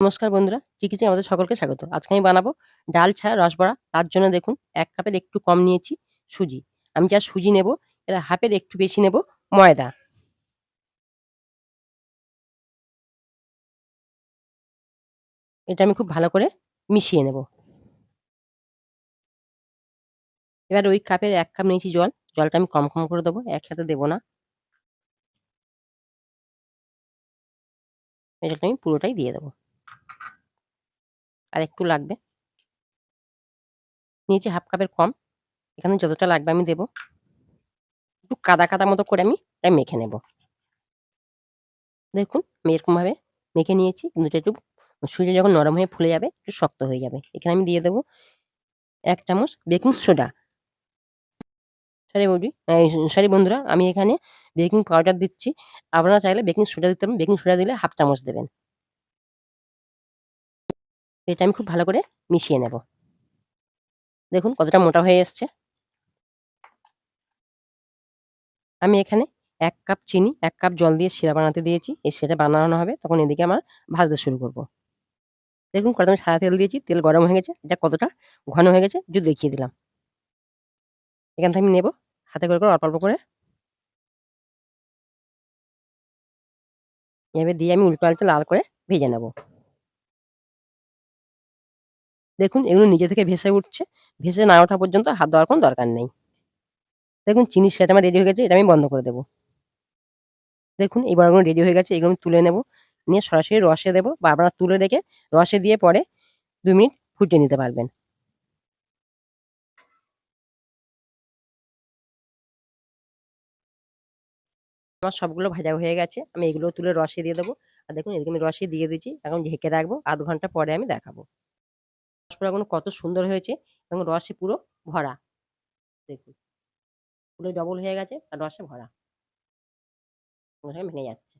নমস্কার বন্ধুরা কিচেনে আমাদের সকলকে স্বাগত। আজকে আমি বানাবো ডাল ছাড়া রসবড়া। তার জন্য দেখুন, এক কাপের একটু কম নিয়েছি সুজি। আমি যা সুজি নেব, এর হাফের একটু বেশি নেব ময়দা। এটা আমি খুব ভালো করে মিশিয়ে নেব। এবার ওই কাপের এক কাপ নিয়েছি জল। জলটা আমি কম কম করে দেবো, একসাথে দেবো না। এটা আমি পুরোটাই দিয়ে দেবো। আর একটু লাগবে। নিয়েছি হাফ কাপের কম। এখানে যতটা লাগবে আমি দেবো। একটু কাদা কাদা মতো করে আমি তাই মেখে নেব। দেখুন আমি এরকমভাবে মেখে নিয়েছি। কিন্তু একটু সুজি যখন নরম হয়ে ফুলে যাবে একটু শক্ত হয়ে যাবে। এখানে আমি দিয়ে দেবো এক চামচ বেকিং সোডা। সরি বৌদি সরি বন্ধুরা, আমি এখানে বেকিং পাউডার দিচ্ছি। আপনারা চাইলে বেকিং সোডা দিতে পারেন। বেকিং সোডা দিলে হাফ চামচ দেবেন। এটা আমি খুব ভালো করে মিশিয়ে নেব। দেখুন কতটা মোটা হয়ে এসছে। আমি এখানে এক কাপ চিনি, এক কাপ জল দিয়ে শিরা বানাতে দিয়েছি। এই সেটা বানানো হবে, তখন এদিকে আমার ভাজতে শুরু করব। দেখুন কত আমি সাদা তেল দিয়েছি, তেল গরম হয়ে গেছে। এটা কতটা ঘন হয়ে গেছে যদি দেখিয়ে দিলাম। এখান থেকে আমি নেব, হাতে করে করে অল্প অল্প করে। এভাবে দিয়ে আমি উল্টো পাল্টে লাল করে ভেজে নেব। দেখুন, এগুলো নিজে থেকে ভেসে উঠছে। ভেসে না ওঠা পর্যন্ত হাত দেওয়ার কোনো দরকার নেই। দেখুন, চিনি সেটা আমার রেডি হয়ে গেছে, এটা আমি বন্ধ করে দেবো। দেখুন এই বড়াগুলো রেডি হয়ে গেছে, এগুলো আমি তুলে নেব। নিয়ে সরাসরি রসে দেবো বা আপনারা তুলে রেখে রসে দিয়ে পরে দু মিনিট ফুটিয়ে নিতে পারবেন। আমার সবগুলো ভাজা হয়ে গেছে, আমি এগুলো তুলে রসে দিয়ে দেবো। আর দেখুন, এদিকে আমি রসে দিয়ে দিচ্ছি, এখন ঢেকে রাখব, আধ ঘণ্টা পরে আমি দেখাবো। রসগোল্লাগুলো কত সুন্দর হয়েছে এবং রসে পুরো ভরা। দেখুন, পুরো ডবল হয়ে গেছে আর রসে ভরা। ভেঙে যাচ্ছে।